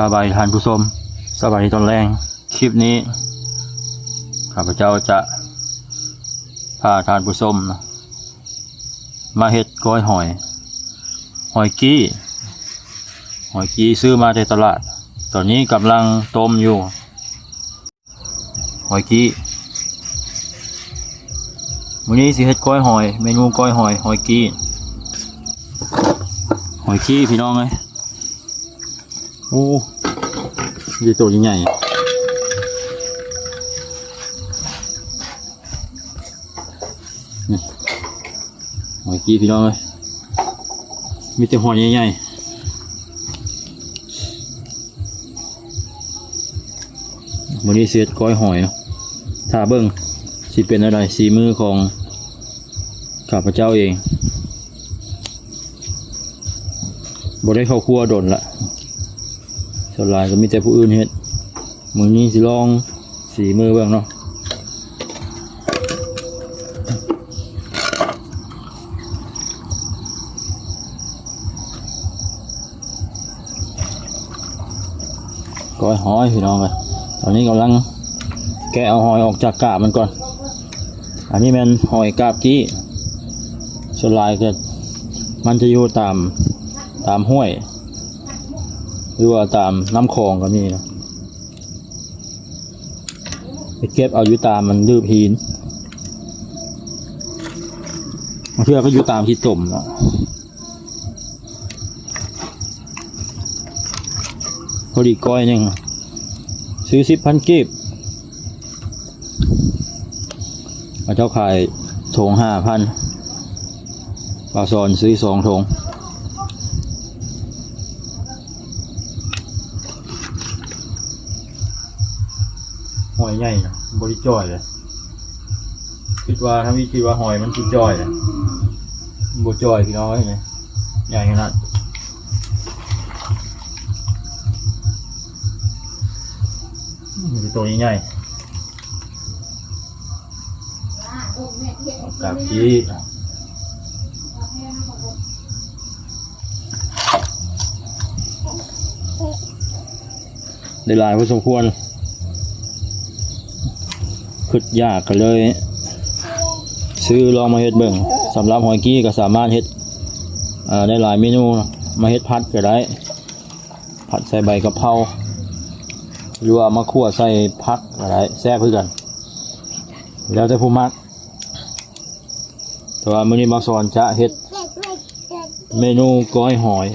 สบายดีท่านผู้ชมสบายดีตอนแรงคลิปนี้ข้าพเจ้าจะพาทานผู้ชมนะมาเฮ็ดก้อยหอย หอยกี้ หอยกี้ซื้อมาในตลาด ตอนนี้กำลังต้มอยู่ หอยกี้วันนี้สิเฮ็ดก้อยหอย เมนูก้อยหอย หอยกี้ หอยกี้พี่น้องเอ้ย โอ้ดีตัวใหญ่นี่หอยกี้พี่น้องเอ้ยมีแต่หอยใหญ่ๆวันนี้เสียดก้อยหอยนะถ้าเบิ้งสิเป็นอะไรสีมือของข้าพเจ้าเองบ่ได้เข้าครัวโดนละ ส่วนลายก็มีแต่ผู้อื่นเฮ็ดมือนี้สิลองสีมือเบ้างเนาะก้อยหอยพี่น้องเลยตอนนี้กำลังแกะเอาหอยออกจากกาบมันก่อน อันนี้มันหอยกาบกี้ส่วนลายก็มันจะอยู่ตามตามห้วย หรือว่าตามน้ำคลองก็มีนะไปเก็บเอาอยู่ตามมันดื้อพีนเทื่อก็อยู่ตามที่ตุ่มเนาะพอดีก้อยหนึ่งซื้อสิบพันกีบเจ้าขายถงห้าพันปลาซอนซื้อสองถง หอยใหญ่นะบริจอยเลยคิดว่าถ้ามีคิดว่าหอยมันคิดจอยเลยบจอยพี่น้อยเลยใหญ่ขนาดมันจะตัวใหญ่กับจีได้ลายพอสมควร ขึ้นยากก็เลย ซื้อลองมาเฮ็ดเบิ่งสำหรับหอยกี้ก็สามารถเฮ็ดได้หลายเมนูมาเฮ็ดพัดก็ได้ ผัดใส่ใบกะเพราหรือว่ามาคั่วใส่พักก็ได้แซ่บคือกัน แล้วแต่ผู้มักแต่ว่ามื้อนี้มาสอนจะเฮ็ดเมนูก้อยหอย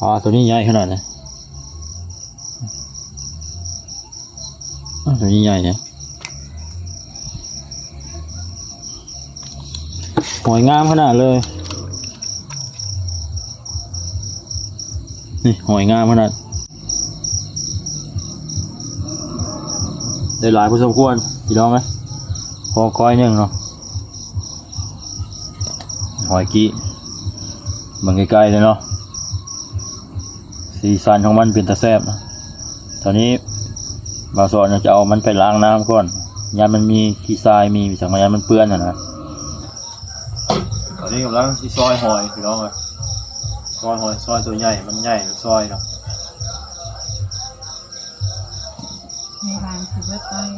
อ่าตัวนี้ใหญ่ขนาดไหน ตัวนี้ใหญ่เนี่ยหอยงามขนาดเลย นี่หอยงามขนาด ได้หลายพอสมควรพี่น้องไหมพอก้อยหนึ่งเนาะ หอยกี้เบังไกลๆเลยเนาะ สีสันของมันเป็นตะแซบนะตอนนี้ บางส่วนจะเอามันไปล้างน้ำก่อนยามันมีขี้ทรายมีสังขยามันเปื้อนนะนะตอนนี้กำลังซอยหอยพี่น้องเลยซอยหอยซอยตัวใหญ่มันใหญ่ซอยเนาะในร้านคือเว็บไซต์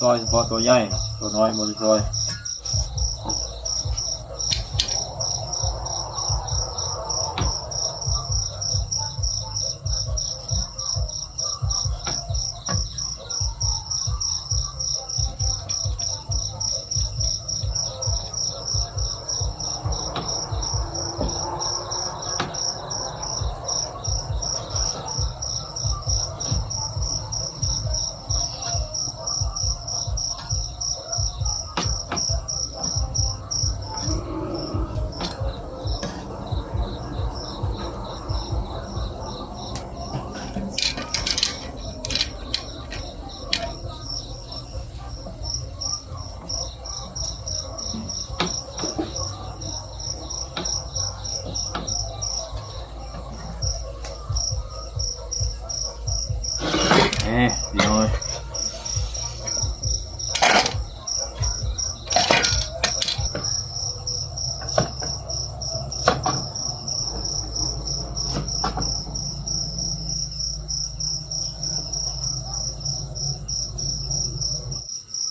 ซอยเฉพาะตัวใหญ่นะตัวน้อยบนซอย พี่น้อย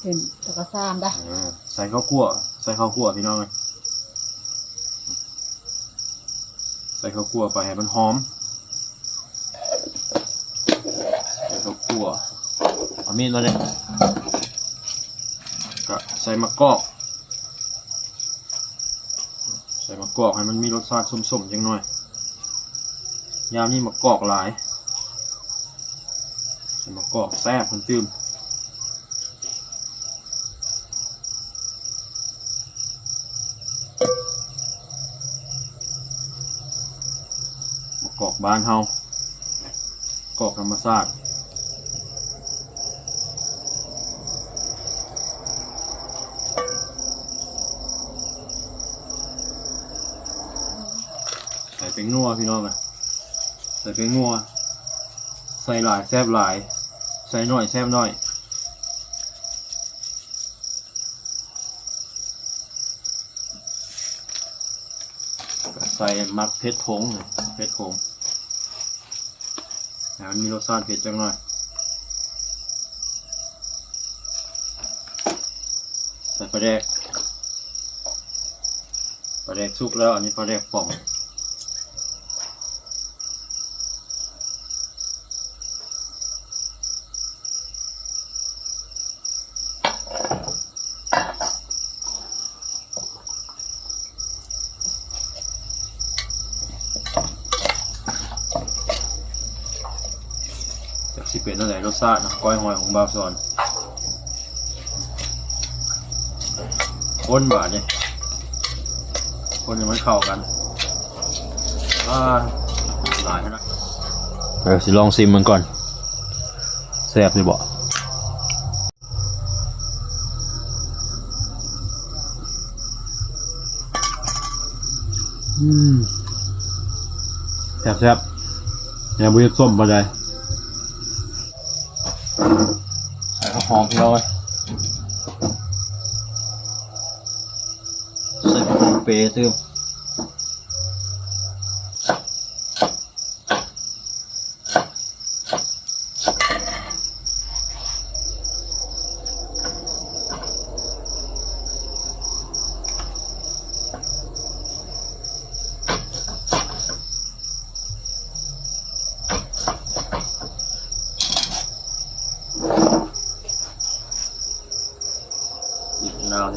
เป็นตะกะซามได้อ่าใส่ข้าวคั่วใส่ข้าวคั่วพี่น้องเลยใส่ข้าวคั่วไปให้มันหอมใส่ข้าวคั่ว เอามีดมาเลยก็ใส่มะกอก ใส่มะกอกให้มันมีรสชาติส้มๆจังหน่อย ยามนี้มะกอกหลาย ใส่มะกอกแซ่บมันตื้มกอกบ้านเฮากอกธรรมชาติ เป็นงัวพี่น้องอะใส่เป็นงัวใส่หลายแซบหลาย ใส่หน่อยแซบหน่อยใส่มักเพชรผงเลยเพชรผงแล้วมันมีรสชาติเผ็ดจังหน่อย ใส่ปลาแดกปลาแดกสุกแล้ว อันนี้ปลาแดกป่อง จากสิ เป็นนั่นแหละรสชาตินะก้อยหอยของบาวซอนคนบาทเนี่ยคนยังมันเข้ากันอ่าหลายนะเดี๋ยวสิลองซิมมันก่อนแซ่บดีบ่อืมแซ่บแซ่บๆเนี่ยบุญส้มปลาใด ใส่ข้าว หอมพี่น้อยใส่ผงเปรย์ตื้ม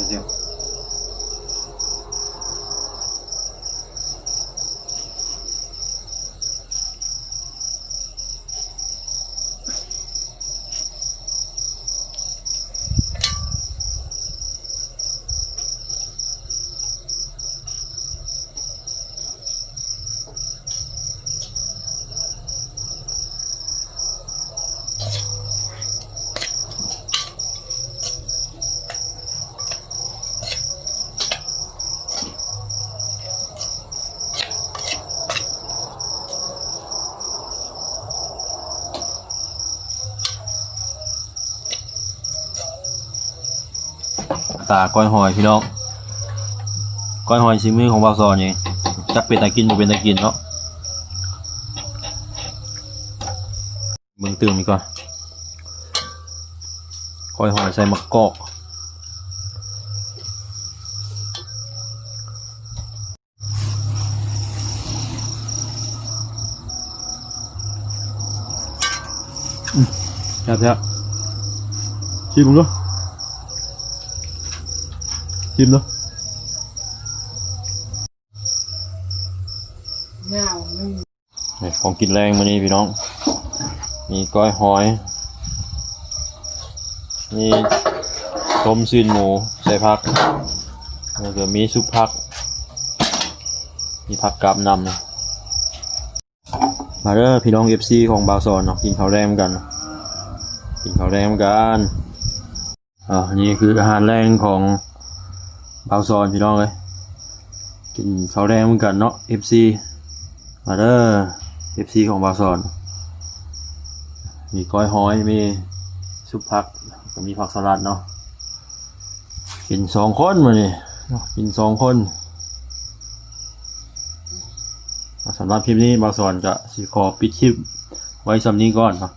หยิบ ตาก้อยหอยพี่น้องก้อยหอยชิมือของบาวซอนเองจักเป็นตากินบ่เป็นตากินเนาะเบิ่งตื่มนี่ก่อนก้อยหอยใส่มะกอกครับครับชิม ชิมเงาหนึ่งนี่ของกินแรงมานี่พี่น้อง มีก้อยหอย มีต้มซีนหมูใส่ผักแล้วก็มีซุปผัก มีผักกาบนำนะมาเด้อพี่น้องเอฟซีของบาวซอนเนาะกินข้าวแรงกันกินข้าวแรงกันอ่านี่คืออาหารแรงของ บาซอนพี่น้องเลยกินข้าวแรงเหมือนกันเนาะเอฟซีมาเด้อ FC ของบาซอนมีก้อยหอยมีซุปผักก็มีผักสลัดเนาะกินสองคนมานี่เนาะกินสองคนสำหรับคลิปนี้บางส่วนจะสิขอปิดคลิปไว้สำนี้ก่อนนะ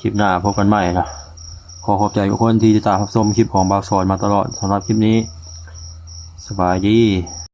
คลิปหน้าพบกันใหม่นะขอขอบใจทุกคนที่ติดตามรับชมคลิปของบางส่วนมาตลอดสำหรับคลิปนี้ สบายดี